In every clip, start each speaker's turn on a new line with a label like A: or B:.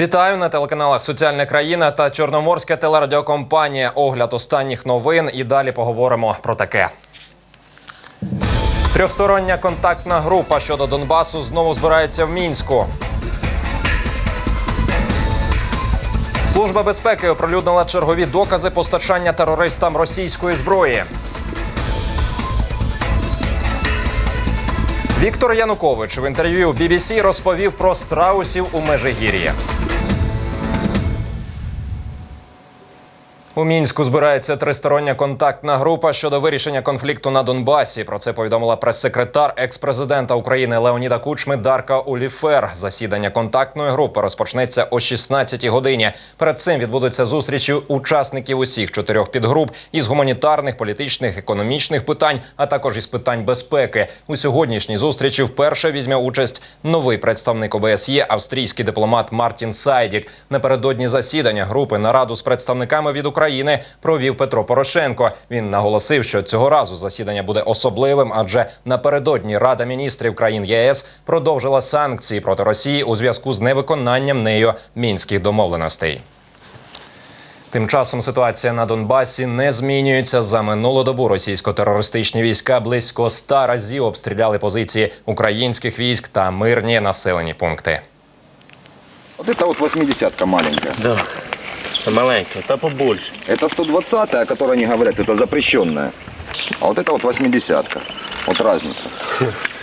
A: Вітаю на телеканалах Соціальна країна та Чорноморська телерадіокомпанія. Огляд останніх новин. І далі поговоримо про таке. Трьохстороння контактна група щодо Донбасу знову збирається в мінську. Служба безпеки оприлюднила чергові докази постачання терористам російської зброї. Віктор Янукович в інтерв'ю BBC розповів про страусів у Межигір'ї. У мінську збирається тристороння контактна група щодо вирішення конфлікту на Донбасі. Про це повідомила прес-секретар екс-президента України Леоніда Кучми Дарка Уліфер. Засідання контактної групи розпочнеться о 16-й годині. Перед цим відбудуться зустрічі учасників усіх чотирьох підгруп із гуманітарних, політичних, економічних питань, а також із питань безпеки. У сьогоднішній зустрічі вперше візьме участь новий представник ОБСЄ, австрійський дипломат Мартін Сайдік. Напередодні засідання групи нараду з представниками від України провів Петро Порошенко. Він наголосив, що цього разу засідання буде особливим, адже напередодні Рада міністрів країн ЄС продовжила санкції проти Росії у зв'язку з невиконанням нею мінських домовленостей. Тим часом ситуація на Донбасі не змінюється. За минулу добу російсько-терористичні війська близько ста разів обстріляли позиції українських військ та мирні населені пункти.
B: Вот это вот 80-ка маленькая.
C: Да. Це маленька, та побольше.
B: Это 120-я, о которой они говорят, это запрещенная. А вот это вот 80-ка. Вот разница.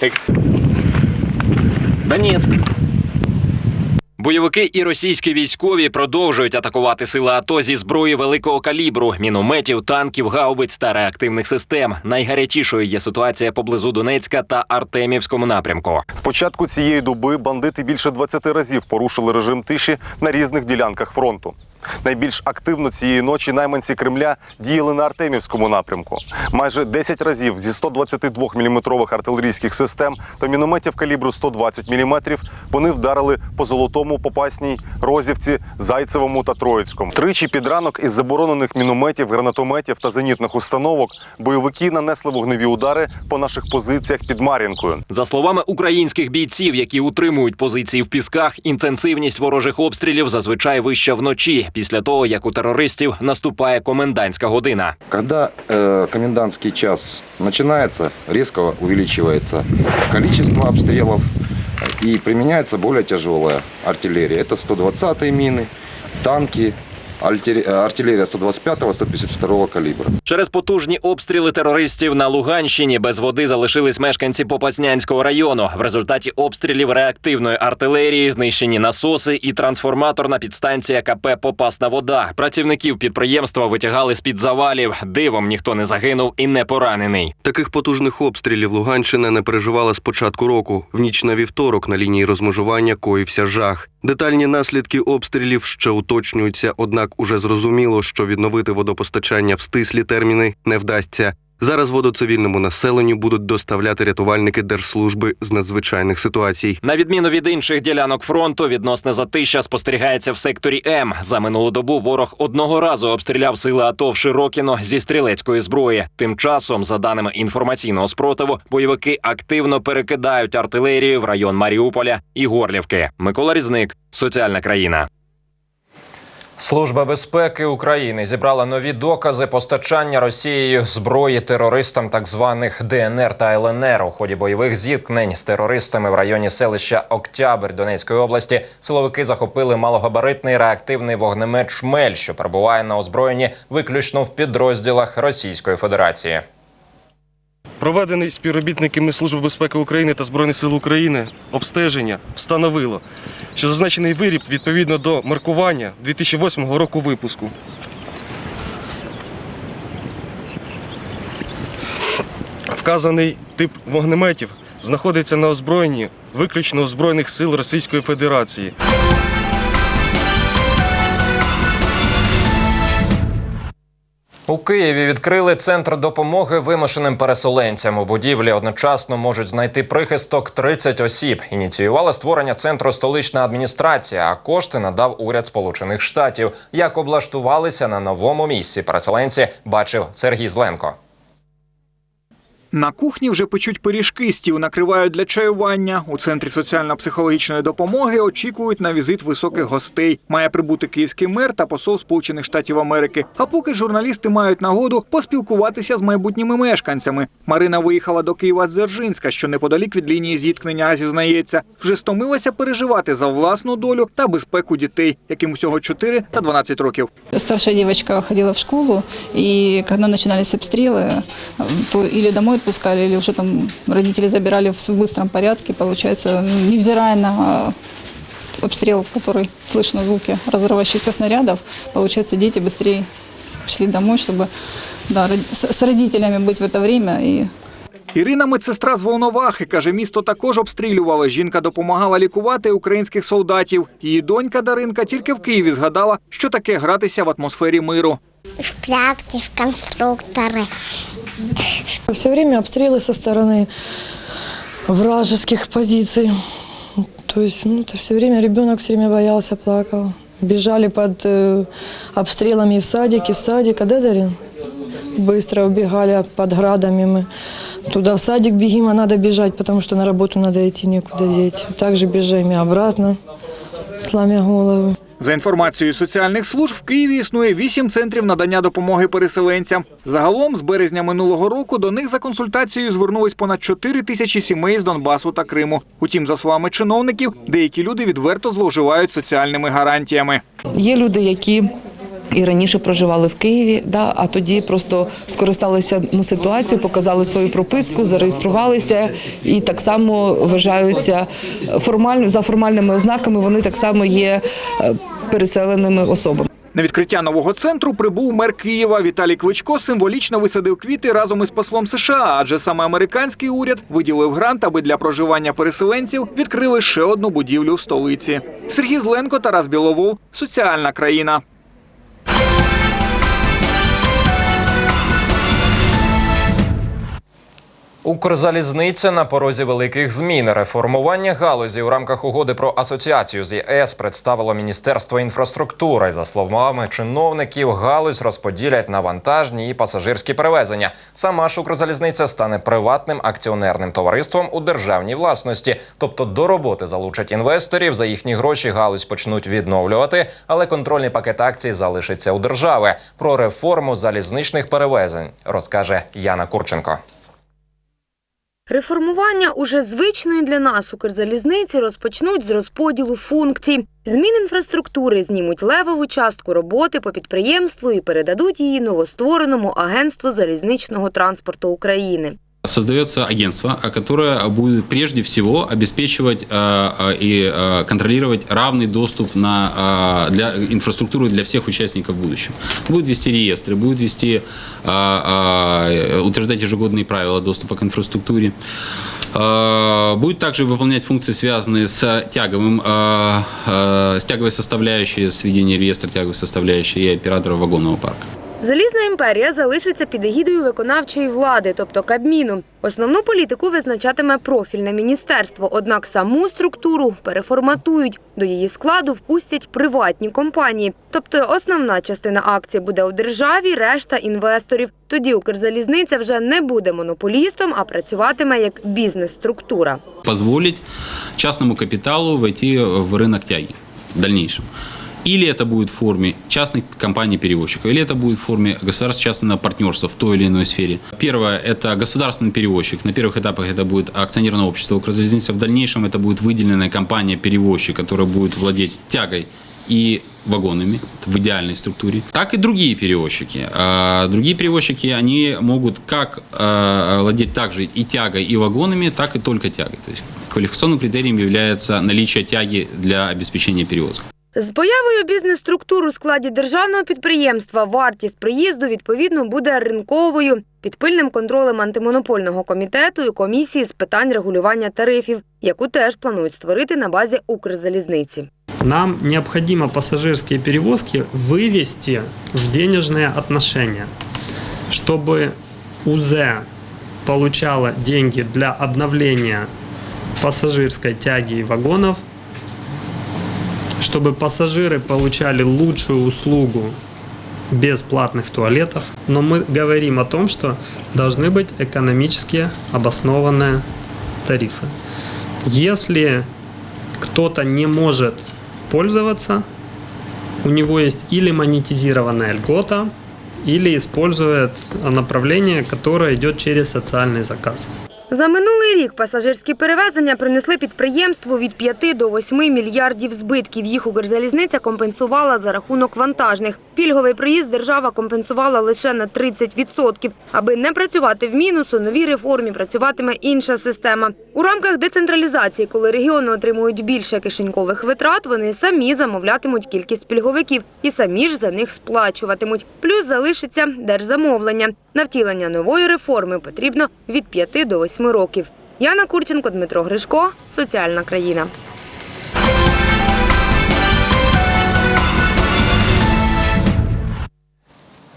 C: Донецьк.
A: Бойовики і російські військові продовжують атакувати сили АТО зі зброї великого калібру, мінометів, танків, гаубиць та реактивних систем. Найгарячішою є ситуація поблизу Донецька та Артемівському напрямку.
D: З початку цієї доби бандити більше 20 разів порушили режим тиші на різних ділянках фронту. Найбільш активно цієї ночі найманці Кремля діяли на Артемівському напрямку. Майже 10 разів зі 122 мм артилерійських систем та мінометів калібру 120 мм вони вдарили по Золотому, Попасній, Розівці, Зайцевому та Троїцькому. Тричі під ранок із заборонених мінометів, гранатометів та зенітних установок бойовики нанесли вогневі удари по наших позиціях під Мар'їнкою.
A: За словами українських бійців, які утримують позиції в пісках, інтенсивність ворожих обстрілів зазвичай вища вночі, після того як у терористів наступає комендантська година.
E: Когда э, комендантский час начинается, резко увеличивается количество обстрелов и применяется более тяжелая артиллерия. Это 120-е мины, танки, э, артиллерия 125-152 калибра.
A: Через потужні обстріли терористів на Луганщині без води залишились мешканці Попаснянського району. В результаті обстрілів реактивної артилерії знищені насоси і трансформаторна підстанція КП Попасна вода. Працівників підприємства витягали з під завалів. Дивом ніхто не загинув і не поранений.
F: Таких потужних обстрілів Луганщина не переживала з початку року. В ніч на вівторок на лінії розмежування коївся жах. Детальні наслідки обстрілів ще уточнюються, однак уже зрозуміло, що відновити водопостачання в стислі терміни не вдасться. Зараз воду цивільному населенню будуть доставляти рятувальники держслужби з надзвичайних ситуацій.
A: На відміну від інших ділянок фронту, відносне затища спостерігається в секторі М. За минулу добу ворог одного разу обстріляв сили АТО в Широкіно зі стрілецької зброї. Тим часом, за даними інформаційного спротиву, бойовики активно перекидають артилерію в район Маріуполя і Горлівки. Микола Різник, соціальна країна. Служба безпеки України зібрала нові докази постачання Росією зброї терористам так званих ДНР та ЛНР у ході бойових зіткнень з терористами в районі селища Октябрь Донецької області. Силовики захопили малогабаритний реактивний вогнемет «Шмель», що перебуває на озброєнні виключно в підрозділах Російської Федерації.
G: Проведений співробітниками Служби безпеки України та Збройних сил України обстеження встановило, що зазначений виріб відповідно до маркування 2008 року випуску. Вказаний тип вогнеметів знаходиться на озброєнні виключно у Збройних сил Російської Федерації.
A: У Києві відкрили центр допомоги вимушеним переселенцям. У будівлі одночасно можуть знайти прихисток 30 осіб. Ініціювала створення центру столична адміністрація, а кошти надав уряд Сполучених Штатів. Як облаштувалися на новому місці переселенці, бачив Сергій Зленко.
H: На кухні вже печуть пиріжки, стіл накривають для чаювання. У центрі соціально-психологічної допомоги очікують на візит високих гостей. Має прибути київський мер та посол Сполучених Штатів Америки. А поки журналісти мають нагоду поспілкуватися з майбутніми мешканцями. Марина виїхала до Києва з Дзержинська, що неподалік від лінії зіткнення, зізнається, вже стомилася переживати за власну долю та безпеку дітей, яким всього 4 та 12 років.
I: Старшая девочка ходила в школу, и когда начинались обстрелы, то или домой отпускали, или уже там родители забирали в быстром порядке, получается, ну, невзирая на обстрел, который слышно звуки разрывающихся снарядов, получается, дети быстрее шли домой, чтобы да, род- с с родителями быть в это время и
H: Ірина медсестра з Волновахи каже, місто також обстрілювали. Жінка допомагала лікувати українських солдатів. Її донька Даринка тільки в Києві згадала, що таке гратися в атмосфері миру.
J: в прятки, в конструкторы.
K: Все время обстрелы со стороны вражеских позиций. То есть, ну, это все время ребенок все время боялся, плакал. Бежали под э, обстрелами в садик, из садика, да, Дарин? Быстро убегали под градами мы. Туда в садик бегим, а надо бежать, потому что на работу надо идти, некуда деть. Также бежим и обратно, сломя головы.
H: За інформацією соціальних служб, в Києві існує вісім центрів надання допомоги переселенцям. Загалом, з березня минулого року до них за консультацією звернулись понад 4 тисячі сімей з Донбасу та Криму. Утім, за словами чиновників, деякі люди відверто зловживають соціальними гарантіями.
L: Є люди, які і раніше проживали в Києві, да, а тоді просто скористалися ну, ситуацією, показали свою прописку, зареєструвалися і так само вважаються формально за формальними ознаками. Вони так само є е, переселеними особами.
H: На відкриття нового центру прибув мер Києва Віталій Кличко символічно висадив квіти разом із послом США, адже саме американський уряд виділив грант, аби для проживання переселенців відкрили ще одну будівлю в столиці. Сергій Зленко, Тарас Біловол, соціальна країна.
A: Укрзалізниця на порозі великих змін. Реформування галузі у рамках угоди про асоціацію з ЄС представило Міністерство інфраструктури. За словами чиновників, галузь розподілять на вантажні і пасажирські перевезення. Сама ж Укрзалізниця стане приватним акціонерним товариством у державній власності. Тобто до роботи залучать інвесторів. За їхні гроші галузь почнуть відновлювати, але контрольний пакет акцій залишиться у держави. Про реформу залізничних перевезень розкаже Яна Курченко.
M: Реформування уже звичної для нас Укрзалізниці розпочнуть з розподілу функцій. Змін інфраструктури знімуть левову частку роботи по підприємству і передадуть її новоствореному агентству залізничного транспорту України.
N: Создается агентство, а, которое будет прежде всего обеспечивать э, э, и э, контролировать равный доступ на, для инфраструктуры для всех участников в будущем. Будет вести реестры, будет вести, утверждать ежегодные правила доступа к инфраструктуре. Будет также выполнять функции, связанные с тяговым, с тяговой составляющей, с ведением реестра тяговой составляющей и оператора вагонного парка.
M: Залізна імперія залишиться під егідою виконавчої влади, тобто Кабміну. Основну політику визначатиме профільне міністерство, однак саму структуру переформатують. До її складу впустять приватні компанії. Тобто основна частина акцій буде у державі, решта інвесторів. Тоді Укрзалізниця вже не буде монополістом, а працюватиме як бізнес-структура.
N: позволить частному капиталу войти в рынок тяги в дальнейшем. Или это будет в форме частных компаний-перевозчиков, или это будет в форме государственно-частного партнерства в той или иной сфере. Первое – это государственный перевозчик. На первых этапах это будет акционерное общество «Укрзалезница». В дальнейшем это будет выделенная компания-перевозчик, которая будет владеть тягой и вагонами в идеальной структуре, так и другие перевозчики. А, Другие перевозчики, они могут как а, владеть также и тягой, и вагонами, так и только тягой. То есть квалификационным критерием является наличие тяги для обеспечения перевозок.
M: З появою бізнес-структур у складі державного підприємства вартість приїзду відповідно буде ринковою під пильним контролем антимонопольного комітету і комісії з питань регулювання тарифів, яку теж планують створити на базі Укрзалізниці.
O: Нам необходимо пассажирские перевозки вывести в денежные отношения, чтобы УЗ получала деньги для обновления пассажирской тяги и вагонов, чтобы пассажиры получали лучшую услугу бесплатных туалетов. Но мы говорим о том, что должны быть экономически обоснованные тарифы. Если кто-то не может пользоваться, у него есть или монетизированная льгота, или использует направление, которое идет через социальный заказ.
M: За минулий рік пасажирські перевезення принесли підприємству від 5 до 8 мільярдів збитків. Їх Укрзалізниця компенсувала за рахунок вантажних. Пільговий проїзд держава компенсувала лише на 30%. Аби не працювати в мінус, у новій реформі працюватиме інша система. У рамках децентралізації, коли регіони отримують більше кишенькових витрат, вони самі замовлятимуть кількість пільговиків і самі ж за них сплачуватимуть. Плюс залишиться держзамовлення. На втілення нової реформи потрібно від 5 до 8 років. Яна Курченко, Дмитро Гришко, Соціальна країна.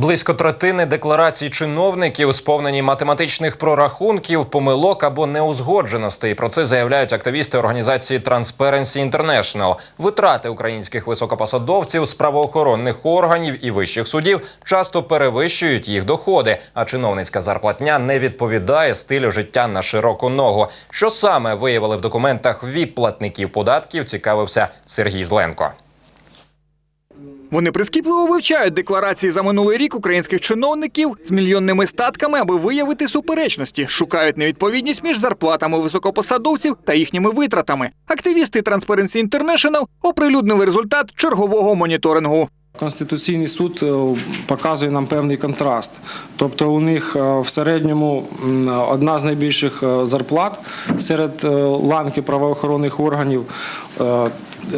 A: Близько третини декларацій чиновників сповнені математичних прорахунків, помилок або неузгодженостей. Про це заявляють активісти організації Transparency International. Витрати українських високопосадовців з правоохоронних органів і вищих судів часто перевищують їх доходи, а чиновницька зарплатня не відповідає стилю життя на широку ногу. Що саме виявили в документах віп-платників податків, цікавився Сергій Зленко.
H: Вони прискіпливо вивчають декларації за минулий рік українських чиновників з мільйонними статками, аби виявити суперечності, шукають невідповідність між зарплатами високопосадовців та їхніми витратами. Активісти Transparency International оприлюднили результат чергового моніторингу.
P: Конституційний суд е, показує нам певний контраст. Тобто у них е, в середньому одна з найбільших е, зарплат серед ланки правоохоронних органів.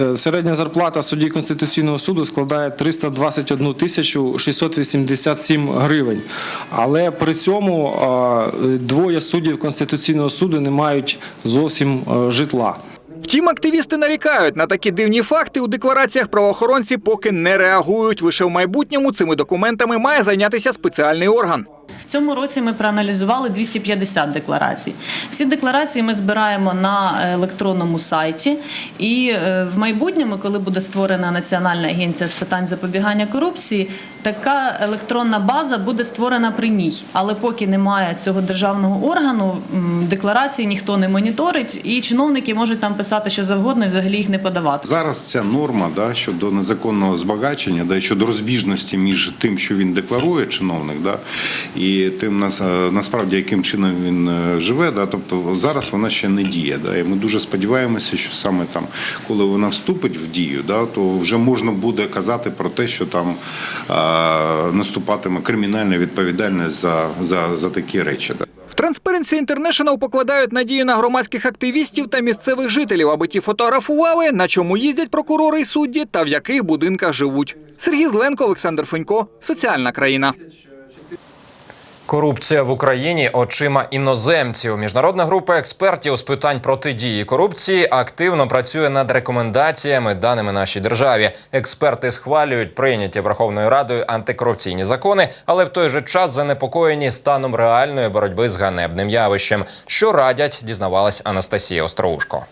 P: Е, Середня зарплата судді Конституційного суду складає 321 тисячу 687 гривень. Але при цьому двоє суддів Конституційного суду не мають зовсім е, житла.
H: Втім, активісти нарікають на такі дивні факти у деклараціях правоохоронці поки не реагують. Лише в майбутньому цими документами має зайнятися спеціальний орган.
Q: В цьому році ми проаналізували 250 декларацій. Всі декларації ми збираємо на електронному сайті, і е, в майбутньому, коли буде створена Національна агенція з питань запобігання корупції, така електронна база буде створена при ній. Але поки немає цього державного органу, декларації ніхто не моніторить, і чиновники можуть там писати що завгодно і взагалі їх не подавати.
R: Зараз ця норма да, щодо незаконного збагачення, да, щодо розбіжності між тим, що він декларує чиновник, да, і тим нас- е, насправді яким чином він е, живе. Да, тобто зараз вона ще не діє. Да, і ми дуже сподіваємося, що саме там, коли вона вступить в дію, да, то вже можна буде казати про те, що там е, наступатиме кримінальна відповідальність за, за, за такі речі. Да.
H: В Transparency International покладають надію на громадських активістів та місцевих жителів, аби ті фотографували, на чому їздять прокурори і судді та в яких будинках живуть. Сергій Зленко, Олександр Фонько, Соціальна країна.
A: Корупція в Україні очима іноземців. Міжнародна група експертів з питань протидії корупції активно працює над рекомендаціями, даними нашій державі. Експерти схвалюють прийняті Верховною Радою антикорупційні закони, але в той же час занепокоєні станом реальної боротьби з ганебним явищем. Що радять, дізнавалась Анастасія Остроушко.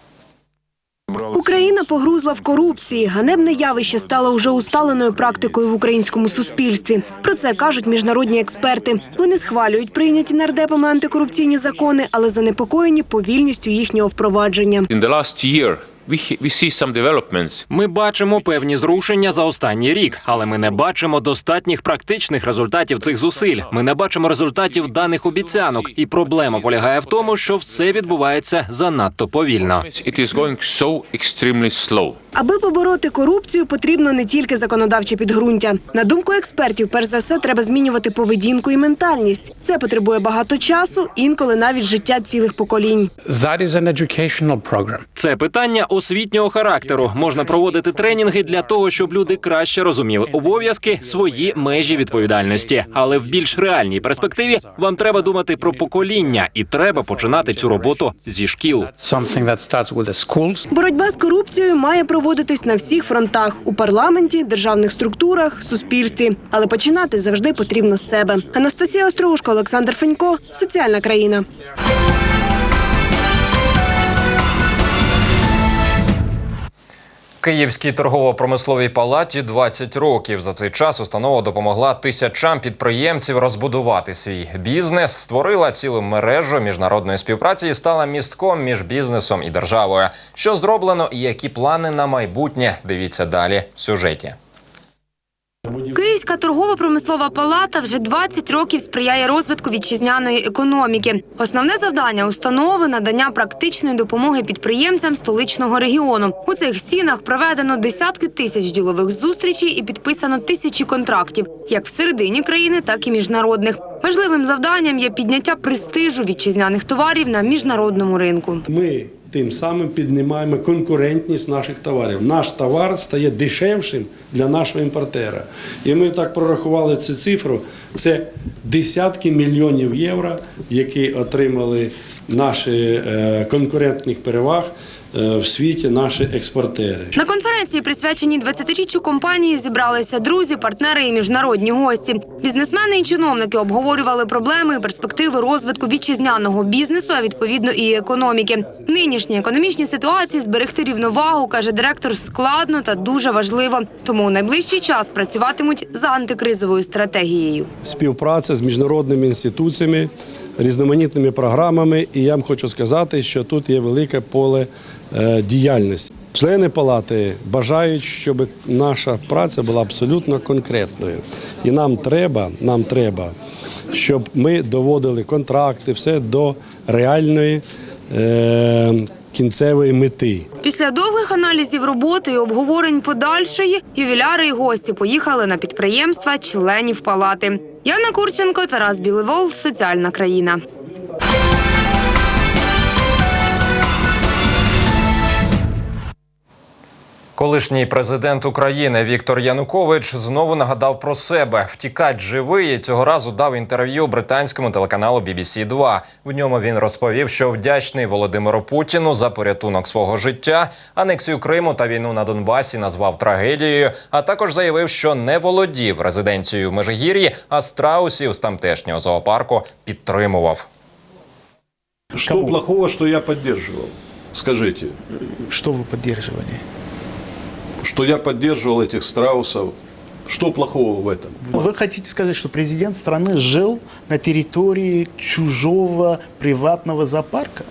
M: Україна погрузла в корупції. Ганебне явище стало уже усталеною практикою в українському суспільстві. Про це кажуть міжнародні експерти. Вони схвалюють прийняті нардепами антикорупційні закони, але занепокоєні повільністю їхнього впровадження.
S: We, we see some developments.
T: Ми бачимо певні зрушення за останній рік, але ми не бачимо достатніх практичних результатів цих зусиль. Ми не бачимо результатів даних обіцянок, і проблема полягає в тому, що все відбувається занадто повільно.
S: It is going so extremely slow.
M: Аби побороти корупцію, потрібно не тільки законодавче підґрунтя. На думку експертів, перш за все, треба змінювати поведінку і ментальність. Це потребує багато часу, інколи навіть життя цілих поколінь.
T: Це питання освітнього характеру. Можна проводити тренінги для того, щоб люди краще розуміли обов'язки, свої межі відповідальності. Але в більш реальній перспективі вам треба думати про покоління, і треба починати цю роботу зі шкіл.
M: Боротьба з корупцією має проводитись на всіх фронтах у парламенті, державних структурах, суспільстві. Але починати завжди потрібно з себе. Анастасія Острогушко, Олександр Фенько, соціальна країна.
A: Київській торгово-промисловій палаті 20 років. За цей час установа допомогла тисячам підприємців розбудувати свій бізнес, створила цілу мережу міжнародної співпраці і стала містком між бізнесом і державою. Що зроблено і які плани на майбутнє? Дивіться далі в сюжеті.
M: Київська торгово-промислова палата вже 20 років сприяє розвитку вітчизняної економіки. Основне завдання установи надання практичної допомоги підприємцям столичного регіону. У цих стінах проведено десятки тисяч ділових зустрічей і підписано тисячі контрактів, як всередині країни, так і міжнародних. Важливим завданням є підняття престижу вітчизняних товарів на міжнародному ринку.
U: Ми тим самим піднімаємо конкурентність наших товарів. Наш товар стає дешевшим для нашого імпортера. І ми так прорахували цю цифру. Це десятки мільйонів євро, які отримали наші е, конкурентних переваг в світі наші експортери.
M: На конференції, присвяченій 20-річчю компанії, зібралися друзі, партнери і міжнародні гості. Бізнесмени і чиновники обговорювали проблеми і перспективи розвитку вітчизняного бізнесу, а відповідно і економіки. В нинішній економічній ситуації зберегти рівновагу, каже директор, складно та дуже важливо. Тому у найближчий час працюватимуть за антикризовою стратегією.
U: співпраця з міжнародними інституціями, різноманітними програмами. І я вам хочу сказати, що тут є велике поле е, діяльності. Члени палати бажають, щоб наша праця була абсолютно конкретною. І нам треба, нам треба, щоб ми доводили контракти, все до реальної е, кінцевої мети.
M: Після довгих аналізів роботи і обговорень подальшої ювіляри і гості поїхали на підприємства членів палати. Яна Курченко, Тарас Біловол, Соціальна країна.
A: Колишній президент України Віктор Янукович знову нагадав про себе. Втікач живий і цього разу дав інтерв'ю британському телеканалу BBC 2 В ньому він розповів, що вдячний Володимиру Путіну за порятунок свого життя, анексію Криму та війну на Донбасі назвав трагедією. А також заявив, що не володів резиденцією в Межигір'ї, а страусів з тамтешнього зоопарку підтримував.
V: Что плохого, что я поддерживал? Скажите.
W: Что вы поддерживали?
V: Что я поддерживал этих страусов. Что плохого в этом?
W: Вы хотите сказать, что президент страны жил на территории чужого приватного зоопарка?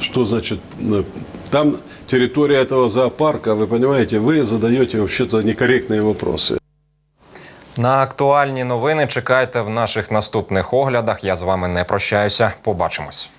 V: Что значит? э, Там территория этого зоопарка, вы понимаете, вы задаете вообще-то некорректные вопросы.
A: На актуальні новини чекайте в наших наступних оглядах. Я з вами не прощаюся. Побачимось.